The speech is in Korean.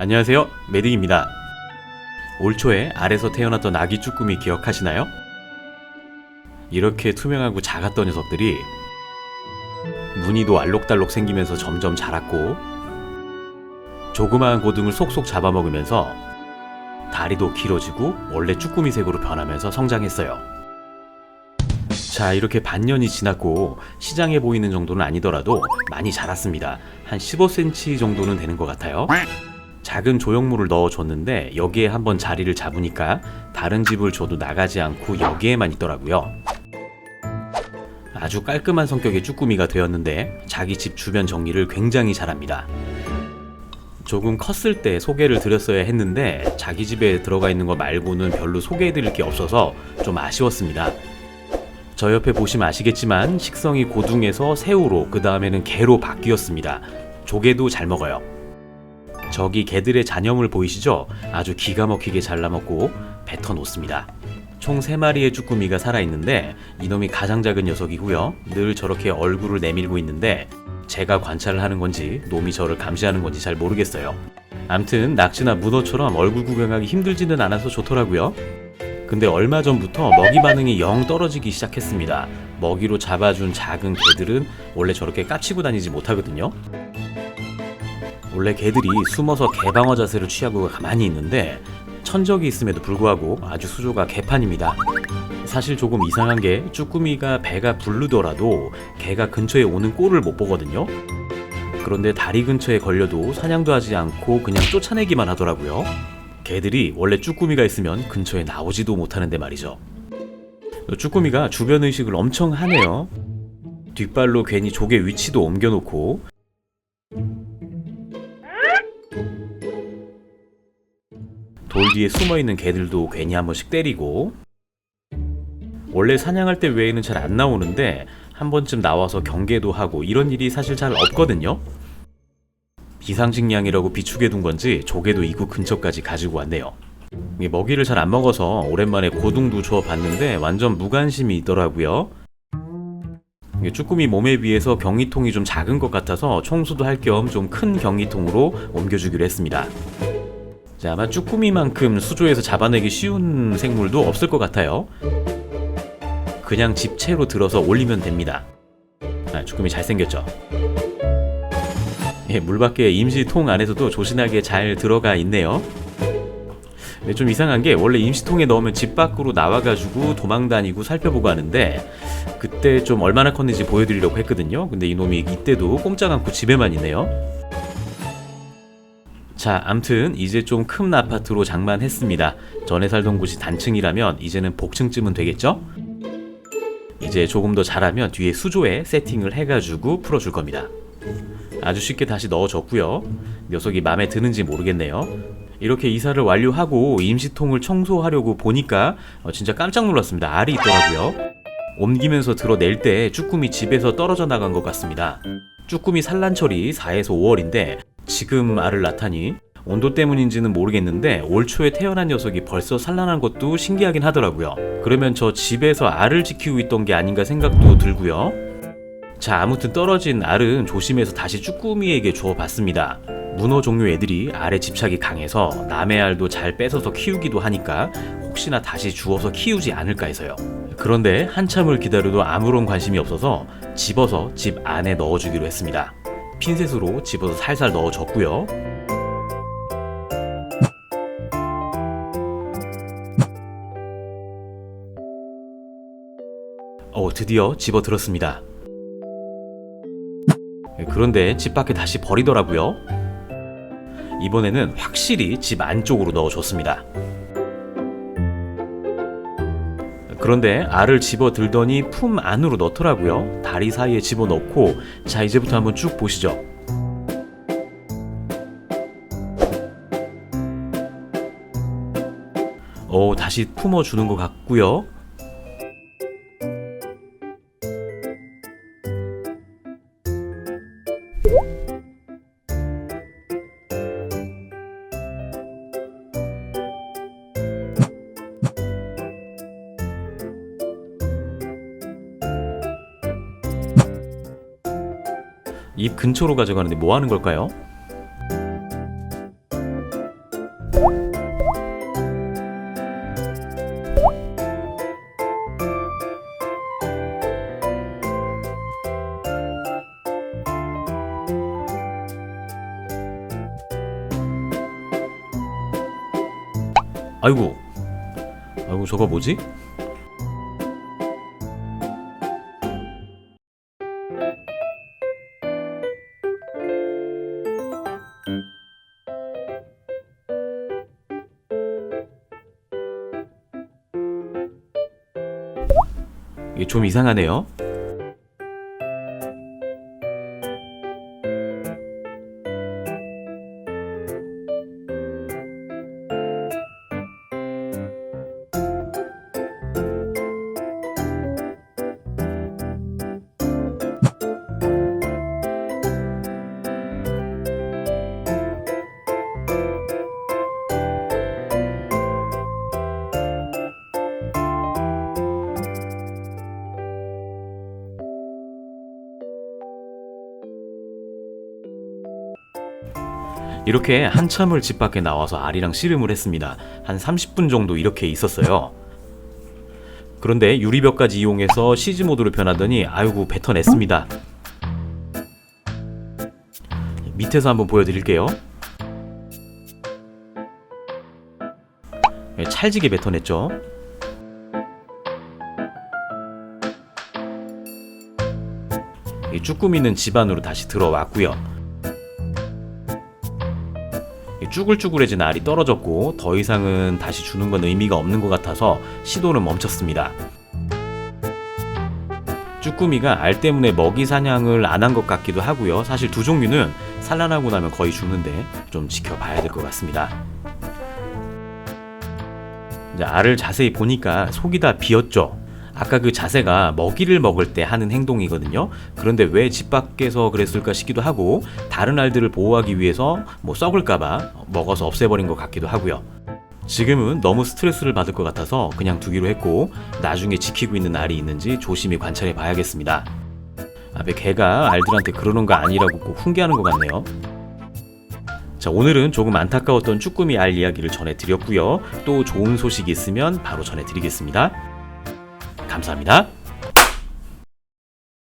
안녕하세요. 매딩입니다. 올 초에 알에서 태어났던 아기 쭈꾸미 기억하시나요? 이렇게 투명하고 작았던 녀석들이 무늬도 알록달록 생기면서 점점 자랐고 조그마한 고등을 속속 잡아먹으면서 다리도 길어지고 원래 쭈꾸미 색으로 변하면서 성장했어요. 자, 이렇게 반년이 지났고 시장에 보이는 정도는 아니더라도 많이 자랐습니다. 한 15cm 정도는 되는 것 같아요. 작은 조형물을 넣어줬는데 여기에 한번 자리를 잡으니까 다른 집을 줘도 나가지 않고 여기에만 있더라고요. 아주 깔끔한 성격의 쭈꾸미가 되었는데 자기 집 주변 정리를 굉장히 잘합니다. 조금 컸을 때 소개를 드렸어야 했는데 자기 집에 들어가 있는 거 말고는 별로 소개해드릴 게 없어서 좀 아쉬웠습니다. 저 옆에 보시면 아시겠지만 식성이 고둥에서 새우로 그 다음에는 개로 바뀌었습니다. 조개도 잘 먹어요. 저기 개들의 잔여물 보이시죠? 아주 기가 막히게 잘라먹고 뱉어 놓습니다. 총 3마리의 쭈꾸미가 살아있는데 이놈이 가장 작은 녀석이고요. 늘 저렇게 얼굴을 내밀고 있는데 제가 관찰을 하는 건지 놈이 저를 감시하는 건지 잘 모르겠어요. 암튼 낙지나 문어처럼 얼굴 구경하기 힘들지는 않아서 좋더라고요. 근데 얼마 전부터 먹이 반응이 영 떨어지기 시작했습니다. 먹이로 잡아준 작은 개들은 원래 저렇게 까치고 다니지 못하거든요. 원래 개들이 숨어서 개방어 자세를 취하고 가만히 있는데 천적이 있음에도 불구하고 아주 수조가 개판입니다. 사실 조금 이상한 게 쭈꾸미가 배가 부르더라도 개가 근처에 오는 꼴을 못 보거든요. 그런데 다리 근처에 걸려도 사냥도 하지 않고 그냥 쫓아내기만 하더라고요. 개들이 원래 쭈꾸미가 있으면 근처에 나오지도 못하는데 말이죠. 쭈꾸미가 주변 의식을 엄청 하네요. 뒷발로 괜히 조개 위치도 옮겨놓고 돌 뒤에 숨어 있는 개들도 괜히 한 번씩 때리고 원래 사냥할 때 외에는 잘 안 나오는데 한 번쯤 나와서 경계도 하고 이런 일이 사실 잘 없거든요. 비상식량이라고 비축해 둔 건지 조개도 이구 근처까지 가지고 왔네요. 먹이를 잘 안 먹어서 오랜만에 고둥도 주워 봤는데 완전 무관심이 있더라고요. 쭈꾸미 몸에 비해서 경이통이 좀 작은 것 같아서 청소도 할 겸 좀 큰 경이통으로 옮겨주기로 했습니다. 자, 아마 쭈꾸미만큼 수조에서 잡아내기 쉬운 생물도 없을 것 같아요. 그냥 집채로 들어서 올리면 됩니다. 아, 쭈꾸미 잘생겼죠? 예, 물 밖에 임시통 안에서도 조신하게 잘 들어가 있네요. 근데 좀 이상한 게 원래 임시통에 넣으면 집 밖으로 나와가지고 도망다니고 살펴보고 하는데 그때 좀 얼마나 컸는지 보여드리려고 했거든요. 근데 이놈이 이때도 꼼짝 않고 집에만 있네요. 자, 암튼 이제 좀 큰 아파트로 장만했습니다. 전에 살던 곳이 단층이라면 이제는 복층쯤은 되겠죠? 이제 조금 더 잘하면 뒤에 수조에 세팅을 해가지고 풀어줄 겁니다. 아주 쉽게 다시 넣어줬고요. 녀석이 마음에 드는지 모르겠네요. 이렇게 이사를 완료하고 임시통을 청소하려고 보니까 어, 진짜 깜짝 놀랐습니다. 알이 있더라고요. 옮기면서 들어낼 때 쭈꾸미 집에서 떨어져 나간 것 같습니다. 쭈꾸미 산란철이 4에서 5월인데 지금 알을 낳다니 온도 때문인지는 모르겠는데 올 초에 태어난 녀석이 벌써 산란한 것도 신기하긴 하더라고요. 그러면 저 집에서 알을 지키고 있던 게 아닌가 생각도 들고요. 자, 아무튼 떨어진 알은 조심해서 다시 쭈꾸미에게 주어봤습니다. 문어 종류 애들이 알에 집착이 강해서 남의 알도 잘 뺏어서 키우기도 하니까 혹시나 다시 주워서 키우지 않을까 해서요. 그런데 한참을 기다려도 아무런 관심이 없어서 집어서 집 안에 넣어주기로 했습니다. 핀셋으로 집어서 살살 넣어줬고요. 어, 드디어 집어 들었습니다. 그런데 집 밖에 다시 버리더라고요. 이번에는 확실히 집 안쪽으로 넣어줬습니다. 그런데 알을 집어 들더니 품 안으로 넣더라고요. 다리 사이에 집어 넣고 자 이제부터 한번 쭉 보시죠. 오 다시 품어 주는 것 같고요. 입 근처로 가져가는데 뭐 하는 걸까요? 아이고 아이고 저거 뭐지? 좀 이상하네요. 이렇게 한참을 집 밖에 나와서 알이랑 씨름을 했습니다. 한 30분 정도 이렇게 있었어요. 그런데 유리벽까지 이용해서 시즈 모드로 변하더니 아이고 뱉어냈습니다. 밑에서 한번 보여드릴게요. 예, 찰지게 뱉어냈죠. 이 쭈꾸미는 집 안으로 다시 들어왔고요. 이 쭈글쭈글해진 알이 떨어졌고 더 이상은 다시 주는 건 의미가 없는 것 같아서 시도는 멈췄습니다. 쭈꾸미가 알 때문에 먹이 사냥을 안 한 것 같기도 하고요. 사실 두 종류는 산란하고 나면 거의 죽는데 좀 지켜봐야 될 것 같습니다. 알을 자세히 보니까 속이 다 비었죠. 아까 그 자세가 먹이를 먹을 때 하는 행동이거든요. 그런데 왜 집 밖에서 그랬을까 싶기도 하고 다른 알들을 보호하기 위해서 뭐 썩을까봐 먹어서 없애버린 것 같기도 하고요. 지금은 너무 스트레스를 받을 것 같아서 그냥 두기로 했고 나중에 지키고 있는 알이 있는지 조심히 관찰해 봐야겠습니다. 앞에 개가 알들한테 그러는 거 아니라고 꼭 훈계하는 것 같네요. 자, 오늘은 조금 안타까웠던 쭈꾸미 알 이야기를 전해드렸고요. 또 좋은 소식이 있으면 바로 전해드리겠습니다. 감사합니다.